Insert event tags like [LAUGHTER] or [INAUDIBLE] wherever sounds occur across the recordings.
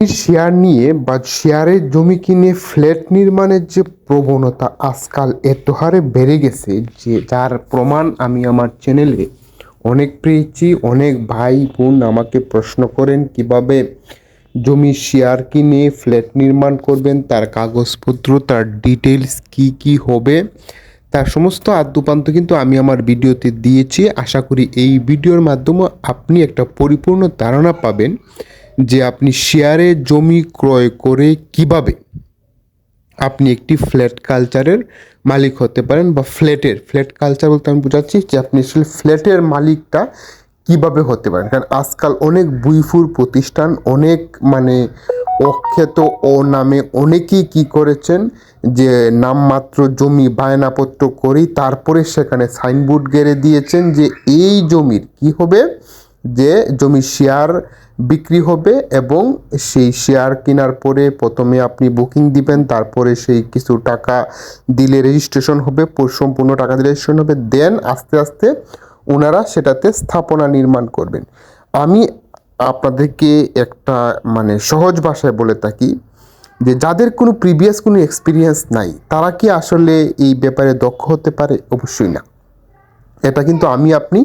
Share নিয়ে বা শেয়ারের জমি কিনে ফ্ল্যাট নির্মাণের যে প্রবণতা আজকাল এত হারে বেড়ে গেছে যে যার প্রমাণ আমি আমার চ্যানেলে অনেক পেয়েছি। অনেক ভাই বোন আমাকে প্রশ্ন করেন, কীভাবে জমি শেয়ার কিনে ফ্ল্যাট নির্মাণ করবেন, তার কাগজপত্র, তার ডিটেলস কি কি হবে, তার সমস্ত আদ্যপান্ত কিন্তু আমি আমার ভিডিওতে দিয়েছি। আশা করি এই ভিডিওর মাধ্যমে আপনি একটা পরিপূর্ণ ধারণা পাবেন। যে আপনি শেয়ারে জমি ক্রয় করে কীভাবে আপনি একটি ফ্ল্যাট কালচারের মালিক হতে পারেন বা ফ্ল্যাটের, ফ্ল্যাট কালচার বলতে আমি বোঝাচ্ছি যে আপনি আসলে ফ্ল্যাটের মালিকটা কীভাবে হতে পারেন। কারণ আজকাল অনেক বুইফুর প্রতিষ্ঠান, অনেক মানে অখ্যাত ও নামে অনেকেই কি করেছেন যে নামমাত্র জমি বায়নাপত্র করেই তারপরে সেখানে সাইনবোর্ড গেড়ে দিয়েছেন যে এই জমির কি হবে? যে জমি শেয়ার বিক্রি হবে এবং সেই শেয়ার কেনার পরে প্রথমে আপনি বুকিং দিবেন, তারপরে সেই কিছু টাকা দিলে রেজিস্ট্রেশন হবে, সম্পূর্ণ টাকা দিলে রেজিস্ট্রেশন হবে দেন আস্তে আস্তে ওনারা সেটাতে স্থাপনা নির্মাণ করবেন। আমি আপনাদেরকে একটা মানে সহজ ভাষায় বলে থাকি যে যাদের কোনো প্রিভিয়াস কোনো এক্সপিরিয়েন্স নাই, তারা কি আসলে এই ব্যাপারে দক্ষ হতে পারে? অবশ্যই না। এটা কিন্তু আমি, আপনি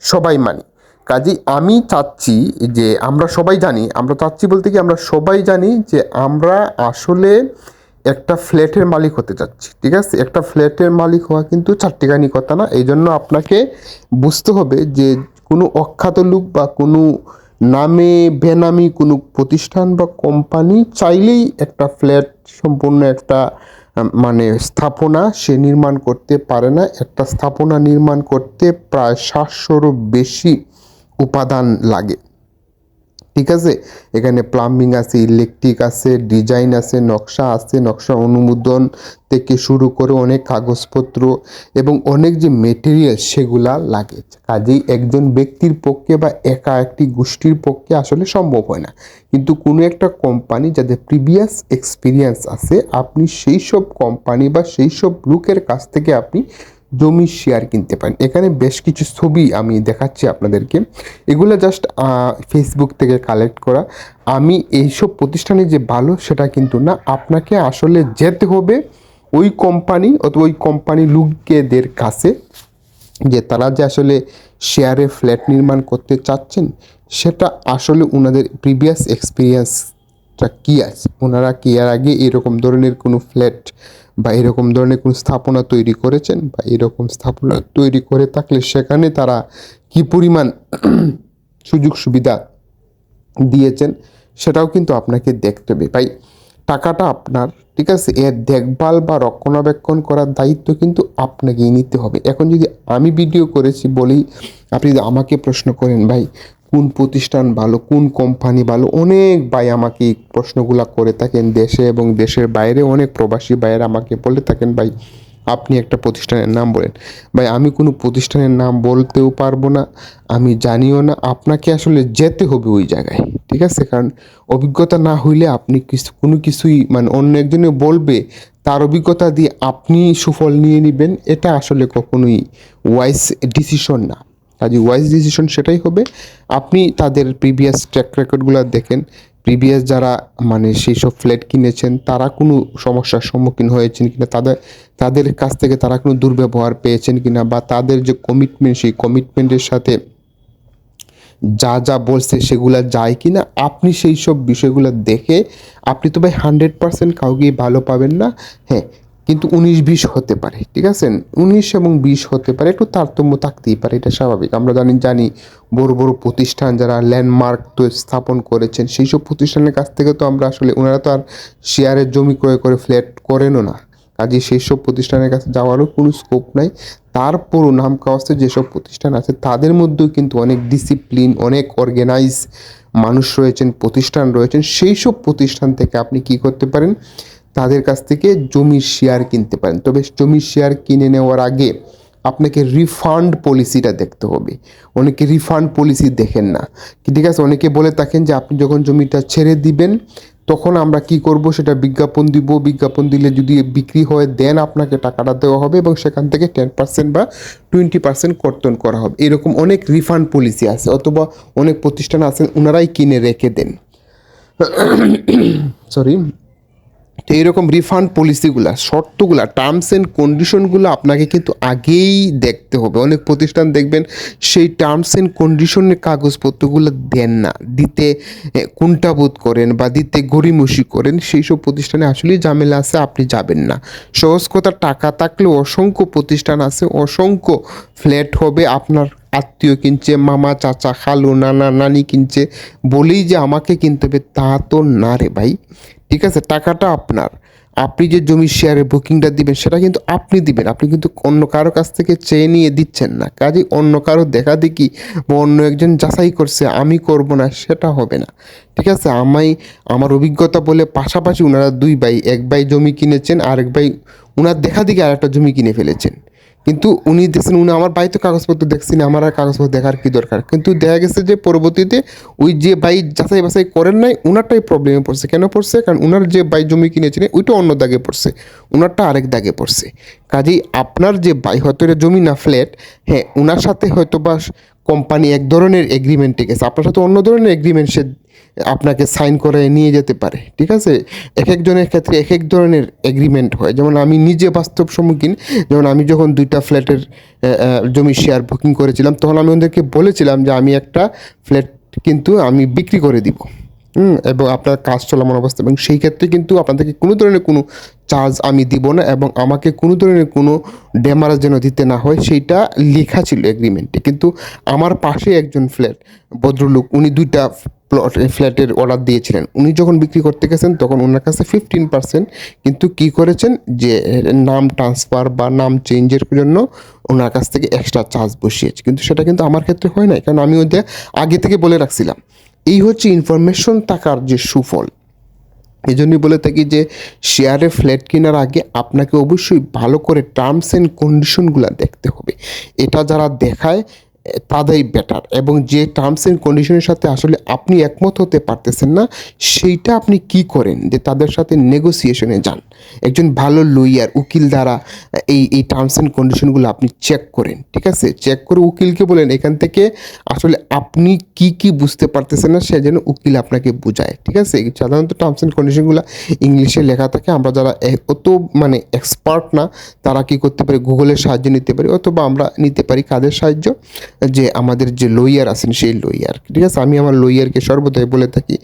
সবাই মানি। কাজেই আমি চাচ্ছি যে আমরা সবাই জানি, আমরা চাচ্ছি বলতে কি আমরা সবাই জানি যে আমরা আসলে একটা ফ্ল্যাটের মালিক হতে চাচ্ছি, ঠিক আছে? একটা ফ্ল্যাটের মালিক হওয়া কিন্তু চারটিখানি কথা না। এই জন্য আপনাকে বুঝতে হবে যে কোনো অখ্যাত লোক বা কোনো নামে বেনামি কোনো প্রতিষ্ঠান বা কোম্পানি চাইলেই একটা ফ্ল্যাট সম্পূর্ণ একটা মানে স্থাপনা সে নির্মাণ করতে পারে না। একটা স্থাপনা নির্মাণ করতে প্রায় সাতশোরও বেশি উপাদান লাগে। ঠিক আছে? এখানে প্লাম্বিং আছে ইলেকট্রিক আছে ডিজাইন আছে, নকশা আছে, নকশা অনুমোদন থেকে শুরু করে অনেক কাগজপত্র এবং অনেক যে মেটেরিয়াল সেগুলা লাগে। কাজেই একজন ব্যক্তির পক্ষে বা একা একটি গোষ্ঠীর পক্ষে আসলে সম্ভব হয় না। কিন্তু কোনো একটা কোম্পানি যাদের প্রিভিয়াস এক্সপিরিয়েন্স আছে, আপনি সেই সব কোম্পানি বা সেই সব লোকের কাছ থেকে আপনি জমির শেয়ার কিনতে পারেন। এখানে বেশ কিছু ছবি আমি দেখাচ্ছি আপনাদেরকে। এগুলো জাস্ট ফেসবুক থেকে কালেক্ট করা। আমি এইসব প্রতিষ্ঠানে যে ভালো সেটা কিন্তু না। আপনাকে আসলে যেতে হবে ওই কোম্পানি অথবা ওই কোম্পানি লোকেদের কাছে যে তারা যে আসলে শেয়ারে ফ্ল্যাট নির্মাণ করতে চাচ্ছেন, সেটা আসলে ওনাদের প্রিভিয়াস এক্সপিরিয়েন্সটা কী আছে? ওনারা কি এর আগে এরকম ধরনের কোনো ফ্ল্যাট বা এরকম ধরনের কোনো স্থাপনা তৈরি করেছেন? বা এরকম স্থাপনা তৈরি করে থাকলে সেখানে তারা কি পরিমাণ সুযোগ সুবিধা দিয়েছেন সেটাও কিন্তু আপনাকে দেখতে হবে। ভাই, টাকাটা আপনার, ঠিক আছে? এর দেখভাল বা রক্ষণাবেক্ষণ করার দায়িত্ব কিন্তু আপনাকেই নিতে হবে। এখন যদি আমি ভিডিও করেছি বলেই আপনি যদি আমাকে প্রশ্ন করেন, ভাই কোন প্রতিষ্ঠান ভালো, কোন কোম্পানি ভালো, অনেক ভাই আমাকে প্রশ্নগুলো করে থাকেন দেশে এবং দেশের বাইরে অনেক প্রবাসী ভাইয়েরা আমাকে বলে থাকেন, ভাই, আপনি একটা প্রতিষ্ঠানের নাম বলেন। ভাই, আমি কোনো প্রতিষ্ঠানের নাম বলতেও পারব না, আমি জানিও না, আপনাকে আসলে যেতে হবে ওই জায়গায়, ঠিক আছে? কারণ অভিজ্ঞতা না হইলে আপনি কিছু, কোনো কিছুই মানে অন্য একজনে বলবে, তার অভিজ্ঞতা দিয়ে আপনি সুফল নিয়ে নেবেন, এটা আসলে কখনোই ওয়াইস ডিসিশন না। কাজে ওয়াইজ ডিসিশন সেটাই হবে। আপনি তাদের প্রিভিয়াস ট্র্যাক রেকর্ডগুলো দেখেন। প্রিভিয়াস যারা মানে সেই সব ফ্ল্যাট কিনেছেন, তারা কোনো সমস্যার সম্মুখীন হয়েছেন কিনা, তাদের তাদের কাছ থেকে তারা কোনো দুর্ব্যবহার পেয়েছেন কিনা বা তাদের যে কমিটমেন্ট সেই কমিটমেন্টের সাথে যা যা বলছে সেগুলা যায় কি না আপনি সেই সব বিষয়গুলো দেখে, আপনি তো ভাই হান্ড্রেড পার্সেন্ট কাউকেই ভালো পাবেন না। হ্যাঁ কিন্তু উনিশ বিশ হতে পারে, ঠিক আছে? উনিশ এবং বিশ হতে পারে, একটু তারতম্য থাকতেই পারে, এটা স্বাভাবিক। আমরা জানি জানি বড় বড় প্রতিষ্ঠান যারা ল্যান্ডমার্ক তো স্থাপন করেছেন, সেই সব প্রতিষ্ঠানের কাছ থেকে তো আমরা আসলে ওনারা তো আর শেয়ারের জমি ক্রয় করে ফ্ল্যাট করেনও না। কাজে সেই সব প্রতিষ্ঠানের কাছে যাওয়ারও কোনো স্কোপ নাই। তারপরও নাম কাওয়াস্তে যেসব প্রতিষ্ঠান আছে, তাদের মধ্যেও কিন্তু অনেক ডিসিপ্লিন অনেক অর্গানাইজ মানুষ রয়েছেন, প্রতিষ্ঠান রয়েছেন। সেই সব প্রতিষ্ঠান থেকে আপনি কি করতে পারেন? তাদের কাছ থেকে জমির শেয়ার কিনতে পারেন। তবে জমির শেয়ার কিনে নেওয়ার আগে আপনাকে রিফান্ড পলিসিটা দেখতে হবে। অনেকে রিফান্ড পলিসি দেখেন না। ঠিক আছে? অনেকে বলে থাকেন যে আপনি যখন জমিটা ছেড়ে দিবেন, তখন আমরা কি করব? সেটা বিজ্ঞাপন দিব। বিজ্ঞাপন দিলে যদি বিক্রি হয় দেন আপনাকে টাকাটা দেওয়া হবে এবং সেখান থেকে টেন পার্সেন্ট বা টোয়েন্টি পার্সেন্ট কর্তন করা হবে। এরকম অনেক রিফান্ড পলিসি আছে, অথবা অনেক প্রতিষ্ঠান আছেন ওনারাই কিনে রেখে দেন। [COUGHS] সরি এইরকম রিফান্ড পলিসিগুলা শর্তগুলা টার্মস অ্যান্ড কন্ডিশনগুলো আপনাকে কিন্তু আগেই দেখতে হবে। অনেক প্রতিষ্ঠান দেখবেন সেই টার্মস অ্যান্ড কন্ডিশনের কাগজপত্রগুলো দেন না। দিতে কুণ্ঠাবোধ করেন বা দিতে গড়িমসি করেন সেই সব প্রতিষ্ঠানে আসলেই ঝামেলা আছে, আপনি যাবেন না। সহজ কথা, টাকা থাকলে অসংখ্য প্রতিষ্ঠান আছে, অসংখ্য ফ্ল্যাট হবে, আপনার আত্মীয় কিনছে, মামা, চাচা, খালু, নানা, নানি কিনছে, বলেই যে আমাকে কিনতে হবে, তা তো না রে ভাই। ঠিক আছে? টাকাটা আপনার। আপনি যে জমির শেয়ারের বুকিংটা দিবেন, সেটা কিন্তু আপনি দিবেন। আপনি কিন্তু অন্য কারও কাছ থেকে চেয়ে নিয়ে দিচ্ছেন না। কাজে অন্য কারও দেখা দেখি বা অন্য একজন যাচাই করছে, আমি করব না, সেটা হবে না। ঠিক আছে? আমি আমার অভিজ্ঞতা বলে পাশাপাশি ওনারা দুই ভাই, এক ভাই জমি কিনেছেন আর এক ভাই ওনার দেখা দেখি আর একটা জমি কিনে ফেলেছেন। কিন্তু উনি দেখছেন, উনি আমার বাড়িতে কাগজপত্র দেখছেন, আমার আর কাগজপত্র দেখার কি দরকার? কিন্তু দেখা গেছে যে পরবর্তীতে ওই যে বাই যাচাই বাছাই করেন নাই ওনারটাই প্রবলেমে পড়ছে। কেন পড়ছে? কারণ ওনার যে বাই জমি কিনেছিলেন, ওইটা অন্য দাগে পড়ছে। ওনারটা আরেক দাগে পড়ছে। কাজেই আপনার যে বাই হয়তো এটা জমি না ফ্ল্যাট হ্যাঁ ওনার সাথে হয়তো বা কোম্পানি এক ধরনের এগ্রিমেন্টে গেছে। আপনার সাথে অন্য ধরনের এগ্রিমেন্ট সে আপনাকে সাইন করে নিয়ে যেতে পারে, ঠিক আছে? এক একজনের ক্ষেত্রে এক এক ধরনের এগ্রিমেন্ট হয়। যেমন আমি নিজে বাস্তব সম্মুখীন, যেমন আমি যখন দুইটা ফ্ল্যাটের জমি শেয়ার বুকিং করেছিলাম, তখন আমি ওদেরকে বলেছিলাম যে আমি একটা ফ্ল্যাট কিন্তু আমি বিক্রি করে দিব। এবং আপনার কাজ চলমান অবস্থা, এবং সেই ক্ষেত্রে কিন্তু আপনাদেরকে কোনো ধরনের কোনো চার্জ আমি দিব না, এবং আমাকে কোনো ধরনের কোনো ড্যামারেজ যেন দিতে না হয়, সেইটা লেখা ছিল এগ্রিমেন্টে কিন্তু আমার পাশে একজন ফ্ল্যাট ভদ্রলোক, উনি দুইটা প্লট ফ্ল্যাটের অর্ডার দিয়েছিলেন। উনি যখন বিক্রি করতে গেছেন, তখন ওনার কাছে ফিফটিন পার্সেন্ট কিন্তু কি করেছেন যে, নাম ট্রান্সফার বা নাম চেঞ্জের জন্য ওনার কাছ থেকে এক্সট্রা চার্জ বসিয়েছে। কিন্তু সেটা কিন্তু আমার ক্ষেত্রে হয় নাই, কারণ আমি ওদের আগে থেকে বলে রাখছিলাম। এই হচ্ছে ইনফরমেশন থাকার যে সুফল। এই জন্যই বলে থাকি যে শেয়ারে ফ্ল্যাট কেনার আগে আপনাকে অবশ্যই ভালো করে টার্মস অ্যান্ড কন্ডিশনগুলো দেখতে হবে। এটা যারা দেখায় তাদেরই বেটার এবং যে টার্মস অ্যান্ড কন্ডিশনের সাথে আসলে আপনি একমত হতে পারতেছেন না, সেইটা আপনি কি করেন? যে তাদের সাথে নেগোসিয়েশনে যান। একজন ভালো লইয়ার উকিল দ্বারা এই এই টার্মস অ্যান্ড কন্ডিশনগুলো আপনি চেক করেন, ঠিক আছে? চেক করে উকিলকে বলেন, এখান থেকে আসলে আপনি কি কি বুঝতে পারতেছেন না? সে যেন উকিল আপনাকে বোঝায়, ঠিক আছে? সাধারণত টার্মস অ্যান্ড কন্ডিশনগুলো ইংলিশে লেখা থাকে। আমরা যারা অত মানে এক্সপার্ট না, তারা কি করতে পারি? গুগলের সাহায্য নিতে পারি, অথবা আমরা নিতে পারি কাদের সাহায্য? যে আমাদের যে লইয়ার আছেন, সেই লইয়ার ঠিক আছে? আমি আমার লইয়ারকে সর্বদাই বলে থাকি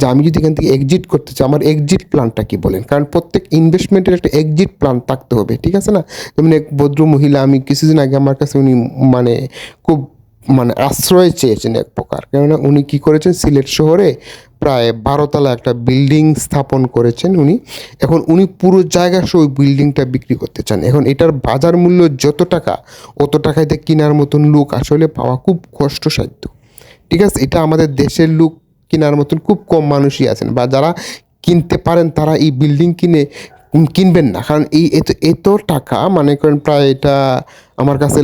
যে আমি যদি এখান থেকে এক্সিট করতে চাই, আমার এক্সিট প্ল্যানটা কি বলেন? কারণ প্রত্যেক ইনভেস্টমেন্টের একটা এক্সিট প্ল্যান থাকতে হবে, ঠিক আছে না? যেমন এক ভদ্র মহিলা, আমি কিছুদিন আগে আমার কাছে উনি মানে খুব মানে আশ্রয় চেয়েছেন এক প্রকার। কেননা উনি কি করেছেন? সিলেট শহরে প্রায় বারোতলা একটা বিল্ডিং স্থাপন করেছেন উনি। এখন উনি পুরো জায়গা সহ ওই বিল্ডিংটা বিক্রি করতে চান। এখন এটার বাজার মূল্য যত টাকা, অত দিয়ে কেনার মতন লোক আসলে পাওয়া খুব কষ্টসাধ্য। ঠিক আছে? এটা আমাদের দেশের লোক কেনার মতন খুব কম মানুষই আছেন বা যারা কিনতে পারেন তারা এই বিল্ডিং কিনে কিনবেন না। কারণ এই এত এত টাকা মানে করেন প্রায় এটা আমার কাছে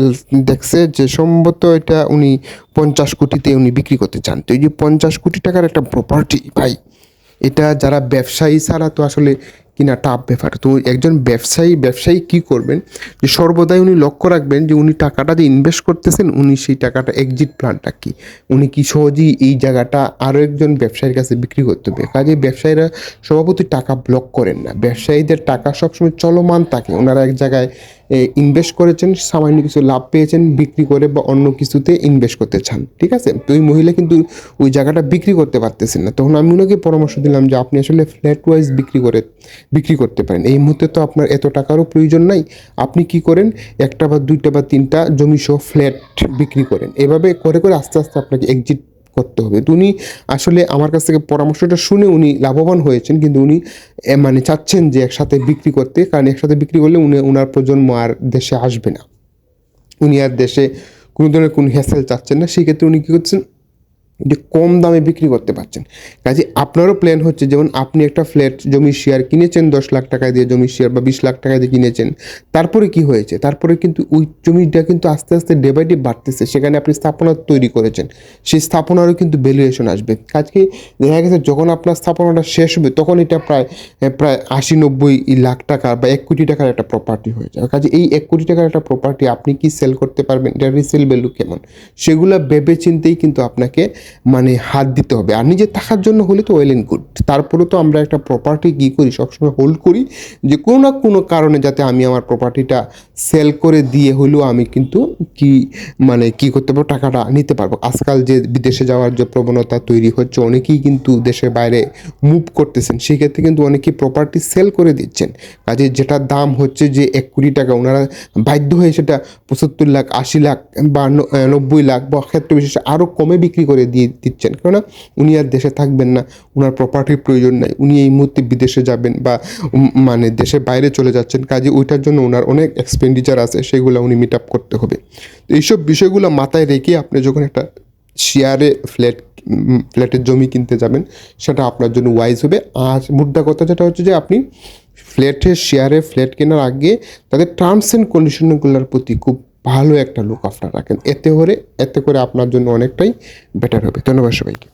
দেখছে যে সম্ভবত এটা উনি পঞ্চাশ কোটিতে উনি বিক্রি করতে চান। তো এই যে পঞ্চাশ কোটি টাকার একটা প্রপার্টি ভাই, এটা যারা ব্যবসায়ী ছাড়া তো আসলে কিনা টাফ ব্যাপার। তো একজন ব্যবসায়ী ব্যবসায়ী কি করবেন? যে সর্বদাই উনি লক্ষ্য রাখবেন যে উনি টাকাটা যে ইনভেস্ট করতেছেন, উনি সেই টাকাটা এক্সিট প্ল্যানটা কী? উনি কি সহজেই এই জায়গাটা আরও একজন ব্যবসায়ীর কাছে বিক্রি করতে হবে? কাজে ব্যবসায়ীরা স্বভাবতই টাকা ব্লক করেন না। ব্যবসায়ীদের টাকা সবসময় চলমান থাকে। ওনারা এক জায়গায় ইনভেস্ট করেছেন, সামান্য কিছু লাভ পেয়েছেন, বিক্রি করে বা অন্য কিছুতে ইনভেস্ট করতে চান, ঠিক আছে? তো ওই মহিলা কিন্তু ওই জায়গাটা বিক্রি করতে পারতেছেন না। তখন আমি ওনাকে পরামর্শ দিলাম যে আপনি আসলে ফ্ল্যাট ওয়াইজ বিক্রি করে, বিক্রি করতে পারেন। এই মুহূর্তে তো আপনার এত টাকারও প্রয়োজন নাই। আপনি কি করেন? একটা বা দুইটা বা তিনটা জমি সহ ফ্ল্যাট বিক্রি করেন। এভাবে করে করে আস্তে আস্তে আপনাকে এক্সিট করতে হবে। উনি আসলে আমার কাছ থেকে পরামর্শটা শুনে উনি লাভবান হয়েছেন, কিন্তু উনি মানে চাচ্ছেন যে একসাথে বিক্রি করতে, কারণ একসাথে বিক্রি করলে উনি ওনার প্রজন্ম আর দেশে আসবে না। উনি আর দেশে কোনো ধরনের কোনো হ্যাসেল চাচ্ছেন না। সেক্ষেত্রে উনি কী করছেন যে কম দামে বিক্রি করতে পারছেন। কাজে আপনারও প্ল্যান হচ্ছে, যেমন আপনি একটা ফ্ল্যাট জমির শেয়ার কিনেছেন, দশ লাখ টাকা দিয়ে জমির শেয়ার বা বিশ লাখ টাকা দিয়ে কিনেছেন, তারপরে কি হয়েছে? তারপরে কিন্তু ওই জমিটা কিন্তু আস্তে আস্তে ডে বাই ডে বাড়তেছে। সেখানে আপনি স্থাপনা তৈরি করেছেন, সেই স্থাপনারও কিন্তু ভ্যালুয়েশন আসবে। কাজকে দেখা গেছে, যখন আপনার স্থাপনাটা শেষ হবে, তখন এটা প্রায় প্রায় আশি নব্বই লাখ টাকা বা এক কোটি টাকার একটা প্রপার্টি হয়ে যাবে। কাজে এই এক কোটি টাকার একটা প্রপার্টি আপনি কি সেল করতে পারবেন? এটা রিসেল ভ্যালু কেমন? সেগুলো ভেবে চিন্তেই কিন্তু আপনাকে মানে হাত দিতে হবে। আর নিজে থাকার জন্য হলে তো ওয়েল অ্যান্ড গুড তারপরে তো আমরা একটা প্রপার্টি কী করি, সবসময় হোল্ড করি যে কোনো না কোনো কারণে যাতে আমি আমার প্রপার্টিটা সেল করে দিয়ে হলেও আমি কিন্তু কি মানে কি করতে পারব, টাকাটা নিতে পারব। আজকাল যে বিদেশে যাওয়ার যে প্রবণতা তৈরি হচ্ছে, অনেকেই কিন্তু দেশের বাইরে মুভ করতেছেন। সেক্ষেত্রে কিন্তু অনেকেই প্রপার্টি সেল করে দিচ্ছেন। কাজে যেটা দাম হচ্ছে যে এক কোটি টাকা, ওনারা বাধ্য হয়ে সেটা পঁচাত্তর লাখ, আশি লাখ বা নব্বই লাখ বা ক্ষেত্র বিশেষে আরও কমে বিক্রি করে দিয়ে দিচ্ছেন। কেননা উনি আর দেশে থাকবেন না ওনার প্রপার্টির প্রয়োজন নাই, উনি এই মুহূর্তে বিদেশে যাবেন বা মানে দেশের বাইরে চলে যাচ্ছেন, কাজে ওইটার জন্য ওনার অনেক এক্সপেন্ডিচার আছে, সেগুলো উনি মিট আপ করতে হবে। তো এইসব বিষয়গুলো মাথায় রেখে আপনি যখন একটা শেয়ারে ফ্ল্যাট ফ্ল্যাটের জমি কিনতে যাবেন, সেটা আপনার জন্য ওয়াইজ হবে। আর মুদ্রা কথা যেটা হচ্ছে যে আপনি ফ্ল্যাটের শেয়ারে ফ্ল্যাট কেনার আগে তাদের টার্মস অ্যান্ড কন্ডিশনগুলোর প্রতি খুব ভালো একটা লুক আফটার রাখেন। এতে করে এতে করে আপনার জন্য অনেকটাই বেটার হবে। ধন্যবাদ সবাইকে।